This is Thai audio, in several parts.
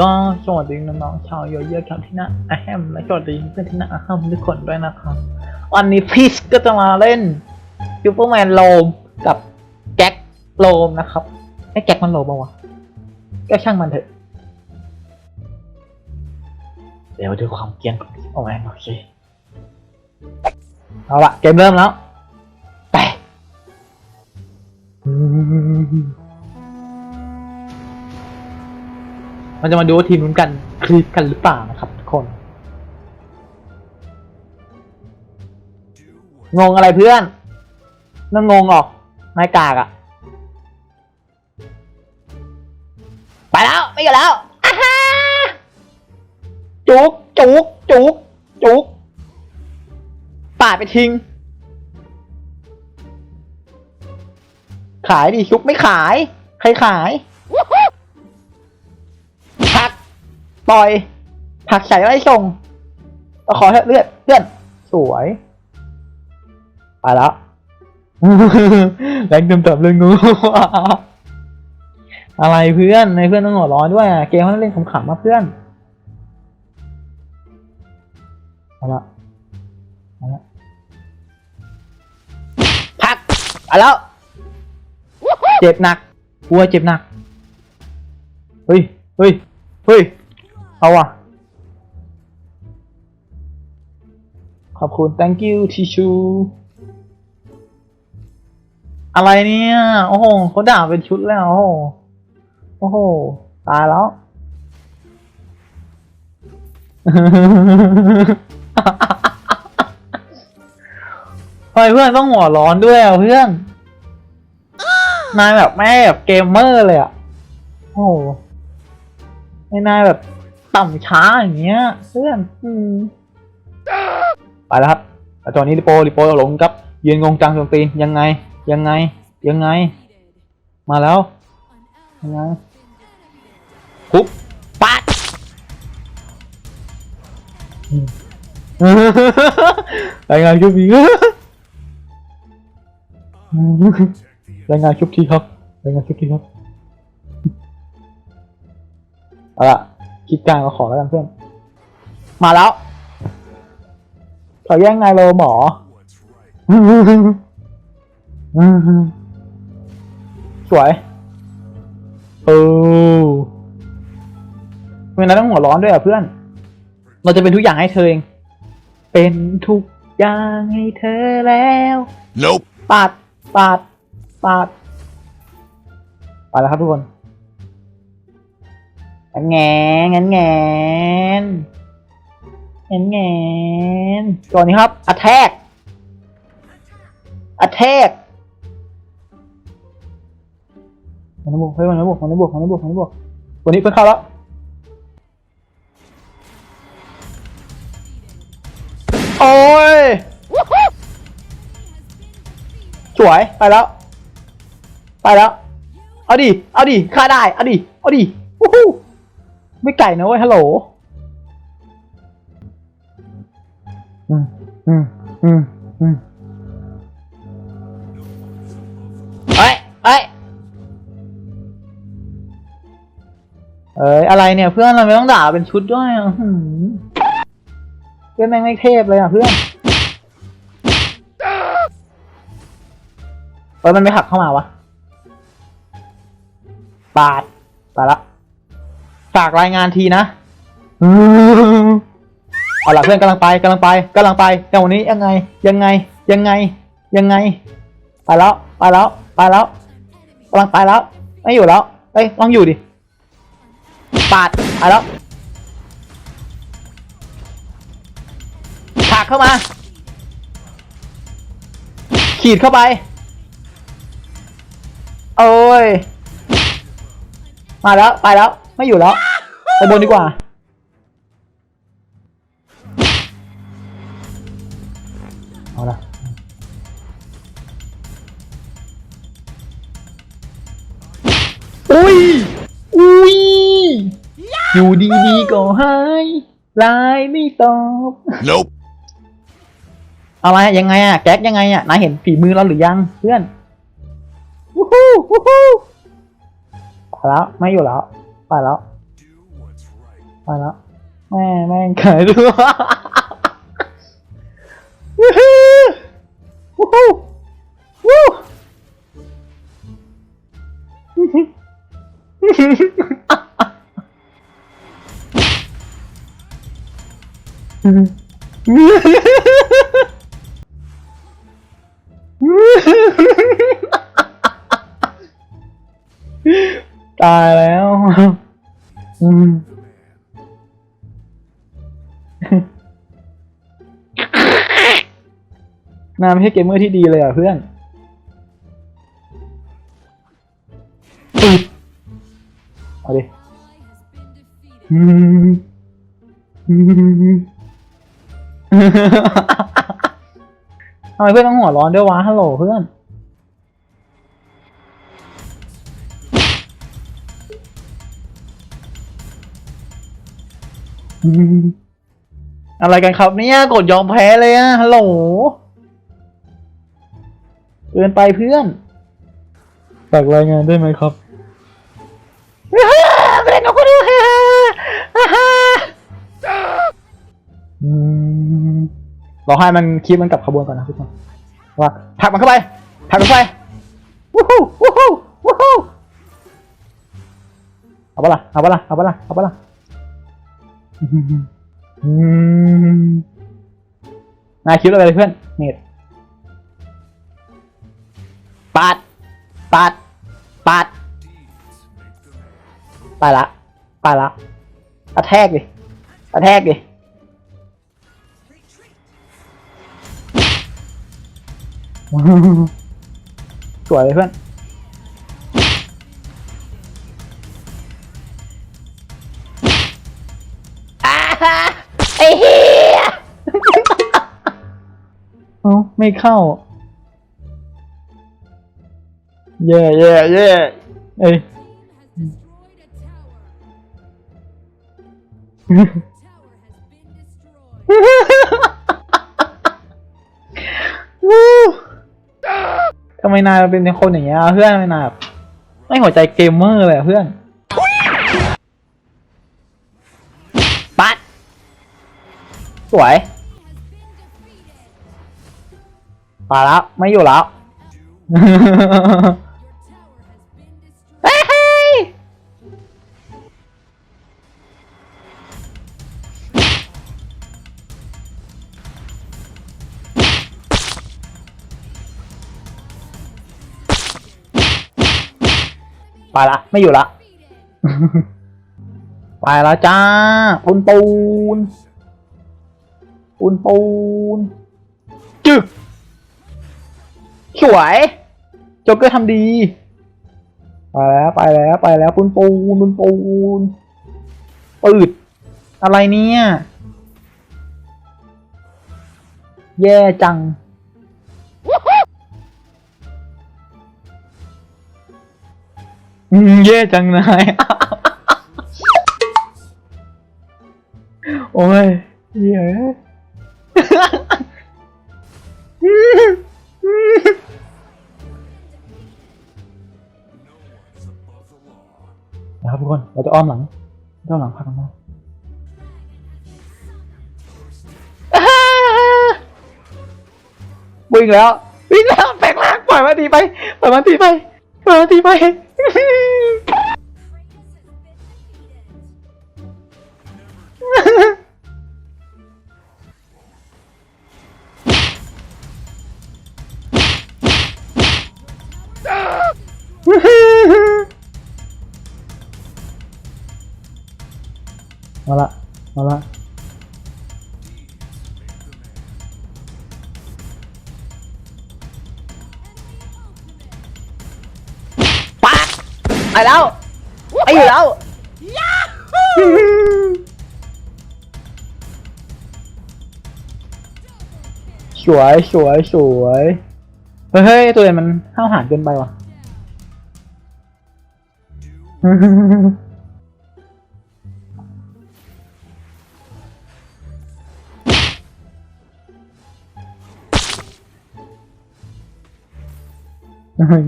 ก็สวัสดีน้องๆชาวโยเยอร์ครับที่น่าอะแฮมและสวัสดีเพื่อนที่น่าอะแฮมทุกคนด้วยนะครับวันนี้พีชก็จะมาเล่นซูเปอร์แมนโลมกับแก๊กโลมนะครับไอ้แก๊กมันโลมปะวะก็ช่างมันเถอะเดี๋ยวดูความเกียนของซูเปอแมนโอเคเอาละเกมเริ่มแล้วไป มันจะมาดูว่าทีมนู้นกันคลิกกันหรือเปล่านะครับทุกคน งงอะไรเพื่อนนั่งงงหรอกนายกากอะไปแล้ว ไม่อยู่แล้วจุกจุกจุกจุกปาดไปทิ้ง ขายดิชุบไม่ขาย ใครขาย ปล่อย ผักใส่ไว้ส่งเอาขอเถอะเลือดเลือดสวย ไปแล้วแรงเติมเติมเลยงูอะไรเพื่อนในเพื่อนต้องหัวร้อนด้วยอะเกมเขาเล่นขำๆมาเพื่อนเอาละเอาละพักไปแล้ว เจ็บหนักกลัวเจ็บหนัก เฮ้ย เฮ้ย เฮ้ย เอาว่ะ ขอบคุณ thank you ทิชชูอะไรเนี่ย โอ้โหเขาด่าเป็นชุดแล้ว โอ้โหโอ้โห ตายแล้วทำไมเพื่อนต้องหัวร้อนด้วยอะเพื่อน นายแบบแม่แบบเกมเมอร์เลยอะ โอ้โหไม่น่าแบบ ต่ำช้าอย่างเงี้ยเพื่อนอืมไปแล้วครับแต่ตอนนี้ริโปริโปหลงครับ ยืนงงจังตรงตีนยังไง ยังไง ยังไง มาแล้วยังไงคุบปัดรายงานชุบทีรายงานชุบทีครับรายงานชุบทีครับเอาละ คิดกลางก็ขอแล้วกันเพื่อน มาแล้วเขาแย่งนายโลหมอสวยเออทำไมนายต้องหัวร้อนด้วยอะเพื่อน เราจะเป็นทุกอย่างให้เธอเอง เป็นทุกอย่างให้เธอแล้ว Nope. ปาดปาดปาดไปแล้วครับทุกคน แงนแงนแงนแงนแงนตัวนี้ครับ attack attack มันบวกเฮ้ยมันบวกมันบวกมันบวกมันบวกตัวนี้เพิ่งเข้าแล้วโอ้ยสวยไปแล้ว ไปแล้ว เอาดิ เอาดิฆ่าได้ เอาดิ เอาดิวู้ฮู้ ไม่ไก่นะเว้ยฮัลโหลอืมอืมอืมอืมเอ้ยเอ้ยเอ้ยอะไรเนี่ยเพื่อนเราไม่ต้องด่าเป็นชุดด้วยอะหืมเพื่อนแม่งไม่เทพเลยอะเพื่อนเอ้ยมันไม่หักเข้ามาวะปาดไปละ ฝากรายงานทีนะเอาล่ะเพื่อนกำลังไปกำลังไปกำลังไปแต่วันนี้ยังไงยังไงยังไงยังไง ไปแล้วไปแล้วไปแล้วกำลังไปแล้วไม่อยู่แล้วเอ้ยลองอยู่ดิปาดไปแล้วฉากเข้ามา ขีดเข้าไป โอ้ย มาแล้วไปแล้วไม่อยู่แล้ว ไปบนดีกว่า เอาละอุ้ย อุ้ย อยู่ดีๆก็หายไลน์ไม่ตอบ Nope. อะไรยังไงอะแก๊กยังไงอะนายเห็นฝีมือเราหรือยังเพื่อนวู้ฮู้วู้ฮู้ไปแล้วไม่อยู่แล้วไปแล้ว Do what's ไปแล้วแม่แม่งขายด้วยวู้ฮู้วู้ฮู้วู้ตายแล้ว อืม นายไม่ใช่เกมเมอร์ที่ดีเลยอะเพื่อนอุ๊ยเอาดิอืมอืมทำไมเพื่อนต้องหัวร้อนด้วยวะฮัลโหลเพื่อนอืมอะไรกันครับเนี่ยกดยอมแพ้เลยอะฮัลโหล เกินไปเพื่อนฝากรายงานได้ไหมครับ เล่นนกกระดูกอืมรอให้มันคลิปมันกลับขบวนก่อนนะทุกคนว่าผลักมันเข้าไปผลักมันเข้าไปวู้ฮู้วู้ฮู้วู้ฮู้เอาปะล่ะเอาปะล่ะเอาปะล่ะเอาปะล่ะอืมนายคิดอะไรเพื่อนเน็ต ปาดปาดปาดไปละ ไปละกระแทกดิกระแทกดิ สวยเลยเพื่อนอาไอ้เหี้ย เอ้าไม่เข้า เย่เย่เย่เอ้ยทำไมนายเป็นคนอย่างเงี้ยเพื่อนทำไมนายแบบไม่หัวใจเกมเมอร์เลยอะเพื่อนปัดสวยไปแล้วไม่อยู่แล้ว ไปละ ไม่อยู่ละ ไปแล้วจ้า ปูนปูน ปูนปูน จึก สวยโจ๊กเกอร์ทำดี ไปแล้วไปแล้วไปแล้วปูนปูนปูนปูนปืดอะไรเนี่ย แย่จัง อืมแย่จังนาย โอ้ยเหี้ยนะครับทุกคน เราจะอ้อมหลังเจ้าหลังพักกันมาวิ่งแล้ว วิ่งแล้วแปลงร่างปล่อยมันทีไป ปล่อยมันทีไป ปล่อยมันทีไป มาละมาละปากไปแล้วไปอยู่แล้วสวยสวยสวยเฮ้ยเฮ้ยตัวเองมันห้าวหาญเกินไปว่ะ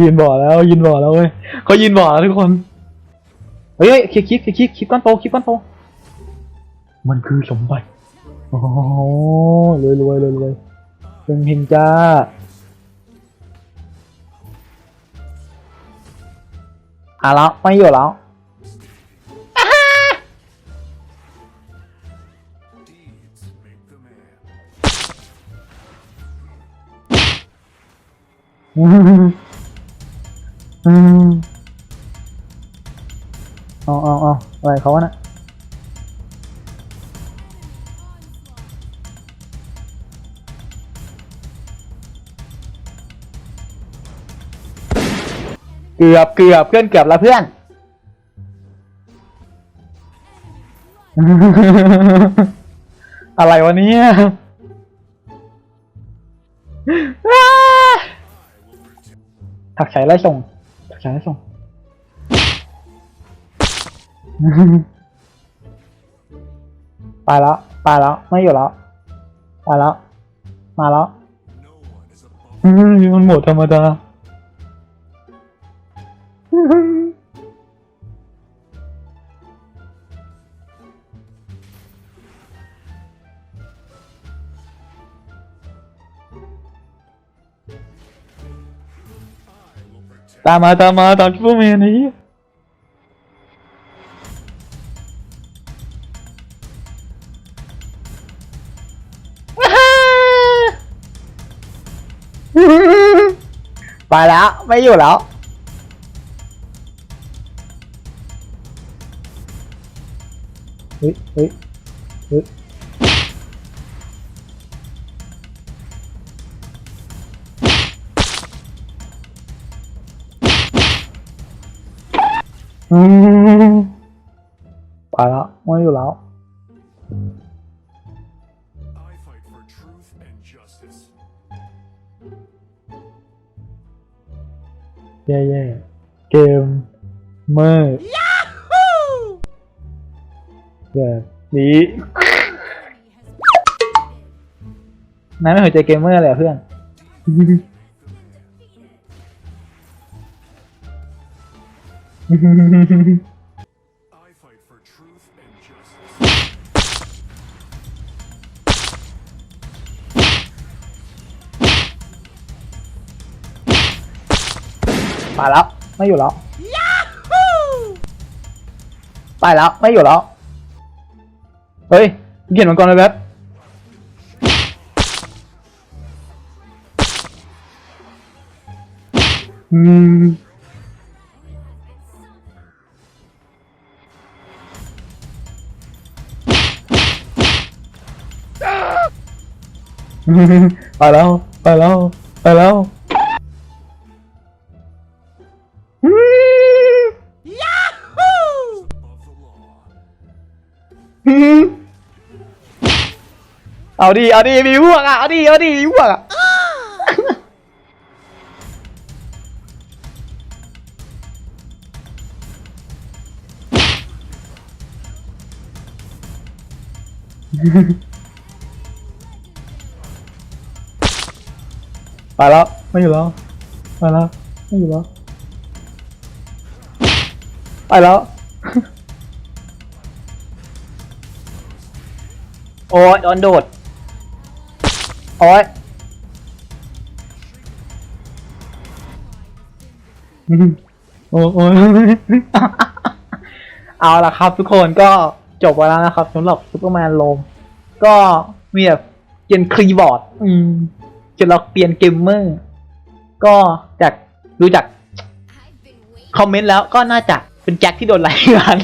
ยืนบ่อแล้วยืนบ่อแล้วเว้ยเขายืนบ่อแล้วทุกคนเฮ้ยเฮ้ยคลิปคลิปคลิปคลิปคลิปก้อนโตคลิปก้อนโตมันคือสมบัติโอ้โหรวยรวยรวยรวยเฮงเฮงจ้าอะแล้วไม่อยู่แล้วอืม อืมเอาเอาเอาอะไรเขาวะน่ะเกือบเกือบเพื่อนเกือบแล้วเพื่อน อะไรวะเนี่ยถักใช้ไล่ส่ง ถักใช้ไล่ส่งไปแล้วไปแล้วไม่อ ตามมาตามมาตามซูเปอร์แมนนี้ไปแล้ว ไม่อยู่แล้ว เฮ้ยเฮ้ยเฮ้ย อืมไปแล้วไม่อยู่แล้ว I fight for truth and justice. แย่ๆ เกมเมอร์แบบนี้นายไม่เคยเจเกมเมอร์เลยเหรอเพื่อน ไปแล้ว ไม่อยู่แล้วไปแล้ว ไม่อยู่แล้ว เฮ้ยเขียนมันก่อนเลยแป๊บอืม ไปแล้วไปแล้วไปแล้วอืม Above the law. อืมเอาดิเอาดิมีพวกอะเอาดิเอาดิมีพวกอะ ไปแล้ว ไม่อยู่แล้ว ไปแล้ว ไม่อยู่แล้ว ไปแล้ว โอ้ยโดนโดด โอ้ยอืมโอ้ยโอ้ยเอาละครับทุกคนก็จบไปแล้วนะครับสำหรับซูเปอร์แมนโลมก็มีแบบเปลี่ยนคีย์บอร์ด อืม จะเราเปลี่ยนเกมเมอร์ก็จากดูจากคอมเมนต์แล้วก็น่าจะเป็นแจ็คที่โดนไล่งาน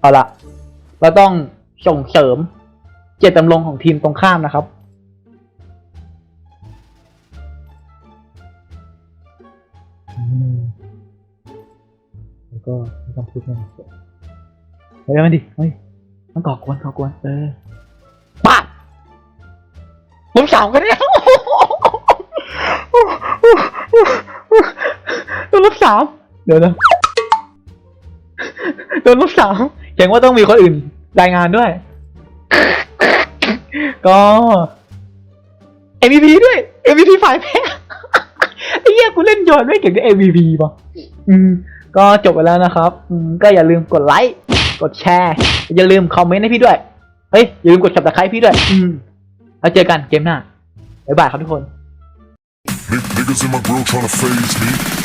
เอาละเราต้องส่งเสริมเจตจำลงของทีมตรงข้ามนะครับ แล้วก็ไม่ต้องพูดมากเฮ้ยมาดิ เฮ้ยต้องก่อกวนก่อกวน เออ สาวกันเนี่ยโดนลบสามเดี๋ยวนะโดนลบสามแข่งว่าต้องมีคนอื่นรายงานด้วย ก็ MVP ด้วย MVP ฝ่ายแพ้ไอ้เหี้ยกูเล่นโยนไม่เก่งกับ MVP ป่ะอืม ก็จบไปแล้วนะครับ อืม ก็อย่าลืมกดไลค์ กดแชร์ อย่าลืมคอมเมนต์ให้พี่ด้วย เฮ้ย อย่าลืมกด subscribe พี่ด้วย อืม แล้วเจอกันเกมหน้าบ๊ายบายครับทุกคน Niggas in my grill trying to phase me.